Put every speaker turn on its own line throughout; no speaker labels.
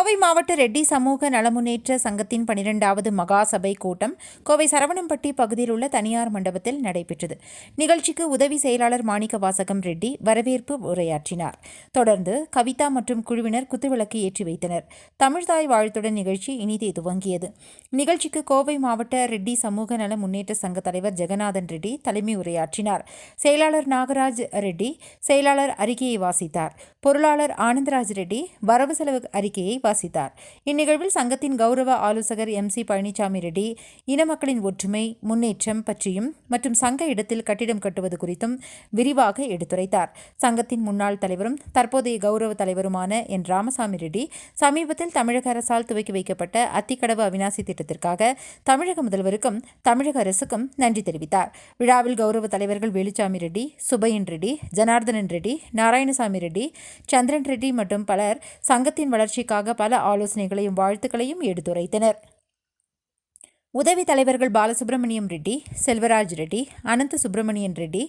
கோவை மாவட்ட ரெட்டி சமூக நலமுன்னேற்ற சங்கத்தின் பனிரெண்டாவது மகாசபை கூட்டம் கோவை சரவணம்பட்டி பகுதியில் உள்ள தனியார் மண்டபத்தில் நடைபெற்றது. நிகழ்ச்சிக்கு உதவி செயலாளர் மாணிக்க வாசகம் ரெட்டி வரவேற்பு உரையாற்றினார். தொடர்ந்து கவிதா மற்றும் குழுவினர் குத்துவிளக்கு ஏற்றி வைத்தனர். தமிழ்தாய் வாழ்த்துடன் நிகழ்ச்சி இனிதே துவங்கியது. நிகழ்ச்சிக்கு கோவை மாவட்ட ரெட்டி சமூக நல முன்னேற்ற சங்க தலைவர் ஜெகநாதன் ரெட்டி தலைமை உரையாற்றினார். செயலாளர் நாகராஜ் ரெட்டி செயலாளர் அறிக்கையை வாசித்தார். பொருளாளர் ஆனந்தராஜ் ரெட்டி வரவு செலவு அறிக்கையை வாசித்தார். இந்நிகழ்வில் சங்கத்தின் கௌரவ ஆலோசகர் எம். சி. பழனிசாமி ரெட்டி இன மக்களின் ஒற்றுமை முன்னேற்றம் பற்றியும் மற்றும் சங்க இடத்தில் கட்டிடம் கட்டுவது குறித்தும் விரிவாக எடுத்துரைத்தார். சங்கத்தின் முன்னாள் தலைவரும் தற்போதைய கௌரவ தலைவருமான என். ராமசாமி ரெட்டி சமீபத்தில் தமிழக அரசால் துவக்கி வைக்கப்பட்ட அத்திக்கடவு அவிநாசி திட்டத்திற்காக தமிழக முதல்வருக்கும் தமிழக அரசுக்கும் நன்றி தெரிவித்தார். விழாவில் கௌரவ தலைவர்கள் வேலுச்சாமி ரெட்டி சுபையன் ரெட்டி ஜனார்தனன் ரெட்டி நாராயணசாமி ரெட்டி சந்திரன் ரெட்டி மற்றும் பலர் சங்கத்தின் வளர்ச்சிக்காக பல ஆலோசனைகளையும் வாழ்த்துக்களையும் எடுத்துரைத்தனர். உதவி தலைவர்கள் பாலசுப்ரமணியம் ரெட்டி செல்வராஜ் ரெட்டி அனந்த சுப்பிரமணியன் ரெட்டி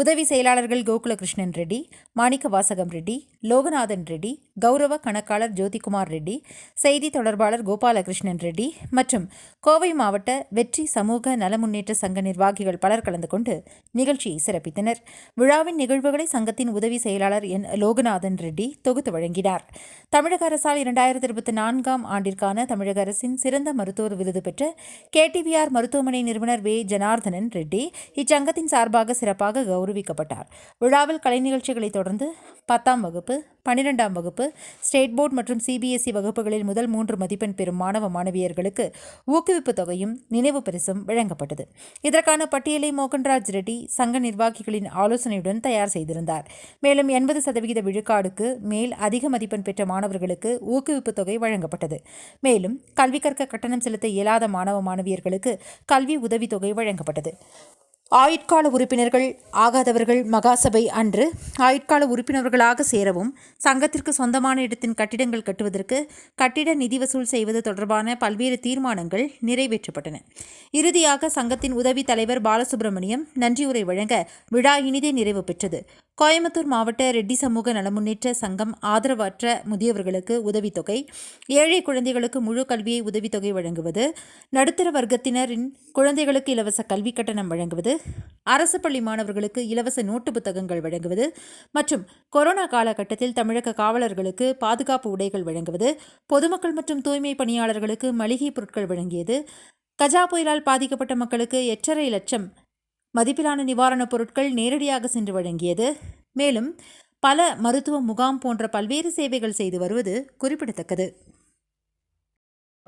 உதவி செயலாளர்கள் கோகுலகிருஷ்ணன் ரெட்டி மாணிக்க வாசகம் ரெட்டி லோகநாதன் ரெட்டி கௌரவ கணக்காளர் ஜோதிகுமார் ரெட்டி செய்தி தொடர்பாளர் கோபாலகிருஷ்ணன் ரெட்டி மற்றும் கோவை மாவட்ட வெற்றி சமூக நல முன்னேற்ற சங்க நிர்வாகிகள் பலர் கலந்து கொண்டு நிகழ்ச்சியை சிறப்பித்தனர். விழாவின் நிகழ்வுகளை சங்கத்தின் உதவி செயலாளர் என் லோகநாதன் ரெட்டி தொகுத்து வழங்கினார். தமிழக அரசால் இரண்டாயிரத்தி இருபத்தி நான்காம் ஆண்டிற்கான தமிழக அரசின் சிறந்த மருத்துவர் விருது பெற்ற கேடிவிஆர் மருத்துவமனை நிறுவனர் வே. ஜனார்தனன் ரெட்டி இச்சங்கத்தின் சார்பாக சிறப்பாக கௌரவிக்கப்பட்டார். விழாவில் கலை நிகழ்ச்சிகளைத் தொடர்ந்து பத்தாம் வகுப்பு பன்னிரெண்டாம் வகுப்பு ஸ்டேட் போர்டு மற்றும் சிபிஎஸ்இ வகுப்புகளில் முதல் மூன்று மதிப்பெண் பெறும் மாணவ மாணவியர்களுக்கு ஊக்குவிப்பு தொகையும் நினைவு பரிசும் வழங்கப்பட்டது. இதற்கான பட்டியலை மோகன்ராஜ் ரெட்டி சங்க நிர்வாகிகளின் ஆலோசனையுடன் தயார் செய்திருந்தார். மேலும் எண்பது சதவிகித விழுக்காடுக்கு மேல் அதிக மதிப்பெண் பெற்ற மாணவர்களுக்கு ஊக்குவிப்பு தொகை வழங்கப்பட்டது. மேலும் கல்வி கற்க கட்டணம் செலுத்த இயலாத மாணவ மாணவியர்களுக்கு கல்வி உதவித்தொகை வழங்கப்பட்டது. ஆயுட்கால உறுப்பினர்கள் ஆகாதவர்கள் மகாசபை அன்று ஆயுட்கால உறுப்பினர்களாக சேரவும் சங்கத்திற்கு சொந்தமான இடத்தின் கட்டிடங்கள் கட்டுவதற்கு கட்டிட நிதி வசூல் செய்வது தொடர்பான பல்வேறு தீர்மானங்கள் நிறைவேற்றப்பட்டன. இறுதியாக சங்கத்தின் உதவி தலைவர் பாலசுப்ரமணியம் நன்றியுரை வழங்க விழா இனிதே நிறைவு பெற்றது. கோயம்புத்தூர் மாவட்ட ரெட்டி சமூக நலமுன்னேற்ற சங்கம் ஆதரவற்ற முதியவர்களுக்கு உதவித்தொகை ஏழை குழந்தைகளுக்கு முழு கல்வியை உதவித்தொகை வழங்குவது நடுத்தர வர்க்கத்தினரின் குழந்தைகளுக்கு இலவச கல்வி கட்டணம் வழங்குவது அரசு பள்ளி மாணவர்களுக்கு இலவச நோட்டு புத்தகங்கள் வழங்குவது மற்றும் கொரோனா காலகட்டத்தில் தமிழக காவலர்களுக்கு பாதுகாப்பு உடைகள் வழங்குவது பொதுமக்கள் மற்றும் தூய்மை பணியாளர்களுக்கு மளிகை பொருட்கள் வழங்கியது கஜா புயலால் பாதிக்கப்பட்ட மக்களுக்கு எட்டரை லட்சம் மதிப்பிலான நிவாரணப் பொருட்கள் நேரடியாக சென்று வழங்கியது. மேலும் பல மருத்துவ முகாம் போன்ற பல்வேறு சேவைகள் செய்து வருவது குறிப்பிடத்தக்கது.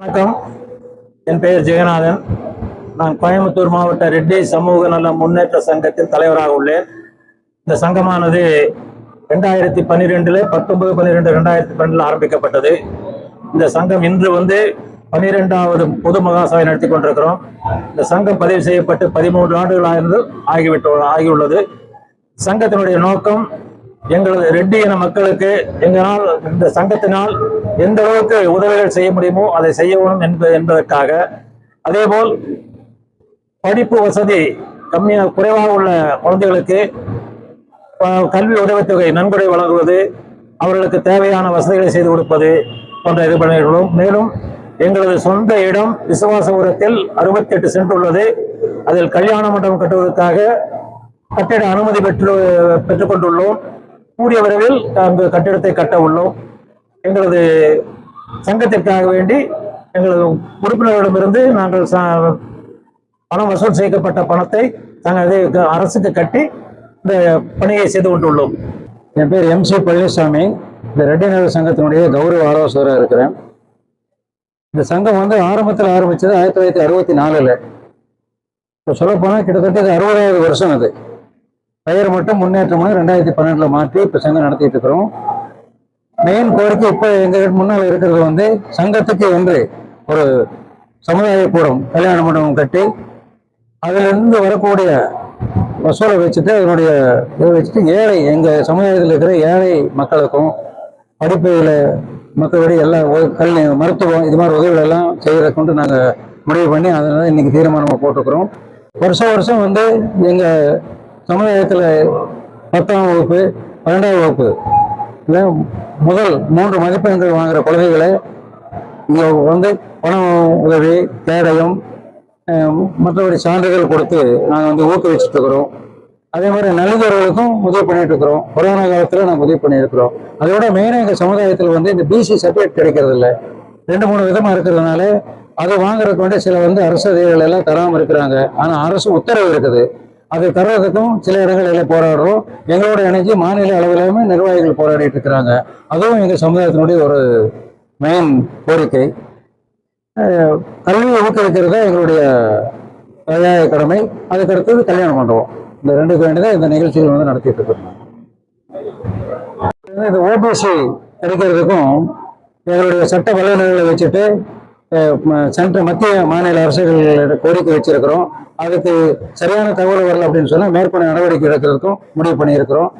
வணக்கம். என் பெயர் ஜெகநாதன். நான் கோயம்புத்தூர் மாவட்ட ரெட்டி சமூக நல முன்னேற்ற சங்கத்தின் தலைவராக உள்ளேன். இந்த சங்கமானது ரெண்டாயிரத்தி பன்னிரெண்டுல பத்தொன்பது பன்னிரெண்டு ரெண்டாயிரத்தி பன்னெண்டுல ஆரம்பிக்கப்பட்டது. இந்த சங்கம் இன்று வந்து பன்னிரெண்டாவது பொது மகாசபை நடத்தி கொண்டிருக்கிறோம் இந்த சங்கம் பதிவு செய்யப்பட்டு பதிமூன்று ஆண்டுகளாயிருந்து ஆகிவிட்டு ஆகியுள்ளது. சங்கத்தினுடைய நோக்கம் எங்களது ரெட்டி இன மக்களுக்கு எங்களால் இந்த சங்கத்தினால் எந்த அளவுக்கு உதவிகள் செய்ய முடியுமோ அதை செய்யணும் என்பது என்பதற்காக. அதேபோல் படிப்பு வசதி கம்மியாக குறைவாக உள்ள குழந்தைகளுக்கு கல்வி உதவித்தொகை நன்கொடை வழங்குவது அவர்களுக்கு தேவையான வசதிகளை செய்து கொடுப்பது போன்ற இது மேலும் எங்களது சொந்த இடம் விசுவாசபுரத்தில் அறுபத்தி எட்டு சென்ட் உள்ளது. அதில் கல்யாண மண்டபம் கட்டுவதற்காக கட்டிட அனுமதி பெற்று பெற்றுக்கொண்டுள்ளோம். கூடிய விரைவில் அங்கு கட்டிடத்தை கட்ட உள்ளோம். எங்களது சங்கத்திற்காக வேண்டி எங்களது உறுப்பினர்களிடமிருந்து நாங்கள் பணம் வசூல் செய்யப்பட்ட பணத்தை நாங்கள் அதை க- அரசுக்கு கட்டி இந்த பணியை செய்து கொண்டுள்ளோம்.
என் பேர் எம் சி பழனிசாமி. இந்த ரெட்டி நகர் சங்கத்தினுடைய கௌரவ ஆலோசகராக இருக்கிறேன். இந்த சங்கம் வந்து ஆரம்பத்தில் ஆரம்பிச்சது ஆயிரத்தி தொள்ளாயிரத்தி அறுபத்தி நாலில். இப்போ சொல்லப்போனால் கிட்டத்தட்ட இது அறுபதாவது வருஷம் அது. பெயர் மட்டும் முன்னேற்றமாக ரெண்டாயிரத்தி பன்னெண்டில் மாற்றி இப்போ சங்கம் நடத்திட்டு இருக்கிறோம். மெயின் கோரிக்கை இப்போ எங்கள் முன்னால் இருக்கிறது வந்து சங்கத்துக்கு என்று ஒரு சமுதாய கூடம் கல்யாண மண்டபம் கட்டி அதிலிருந்து வரக்கூடிய வசூலை வச்சுட்டு அதனுடைய இதை வச்சுட்டு ஏழை எங்கள் சமுதாயத்தில் இருக்கிற ஏழை மக்களுக்கும் படிப்புகளை மற்றபடி எல்லா மருத்துவம் இது மாதிரி உதவிகள் எல்லாம் செய்கிறத கொண்டு நாங்கள் முடிவு பண்ணி அதனால இன்னைக்கு தீர்மானமாக போட்டுக்கிறோம் வருஷம் வருஷம் வந்து எங்கள் சமுதாயத்தில் பத்தாம் வகுப்பு பன்னெண்டாம் வகுப்பு இல்லை முதல் மூன்று மதிப்பெண்கள் வாங்குகிற குழந்தைகளை இங்கே வந்து பணம் உதவி கேடயம் மற்றபடி சான்றிதழ் கொடுத்து நாங்கள் வந்து ஊக்குவிச்சுட்டு இருக்கிறோம். அதே மாதிரி நலிந்தவர்களுக்கும் உதவி பண்ணிட்டு இருக்கிறோம் கொரோனா காலத்தில் நாங்கள் உதவி பண்ணியிருக்கிறோம். அதோட மெயினாக எங்கள் சமுதாயத்தில் வந்து இந்த பிசி சர்டிஃபிகேட் கிடைக்கிறது இல்லை ரெண்டு மூணு விதமாக இருக்கிறதுனால அதை வாங்குறதுக்கு வந்து சில வந்து அரசு அதிகாரிகள் எல்லாம் தராமல் இருக்கிறாங்க. ஆனால் அரசு உத்தரவு இருக்குது. அதை தர்றதுக்கும் சில இடங்களில் போராடுறோம். எங்களோட இணைஞ்சு மாநில அளவிலுமே நிர்வாகிகள் போராடிட்டு இருக்கிறாங்க. அதுவும் எங்கள் சமுதாயத்தினுடைய ஒரு மெயின் கோரிக்கை. கல்வியை ஊக்குவிக்கிறது தான் எங்களுடைய கடமை. அதுக்கடுத்தது கல்யாண மண்டபம். இந்த ரெண்டுக்கு வேண்டி தான் இந்த நிகழ்ச்சிகள் வந்து நடத்திட்டு இருக்கிறோம் இந்த ஓபிசி எடுக்கிறதுக்கும் எங்களுடைய சட்ட வல்லுநர்களை வச்சுட்டு சென்ற மத்திய மாநில அரசுகள் கோரிக்கை வச்சிருக்கிறோம். அதுக்கு சரியான தகவல் வரல அப்படின்னு சொன்னால் மேற்கொண்டு நடவடிக்கை எடுக்கிறதுக்கும் முடிவு பண்ணியிருக்கிறோம்.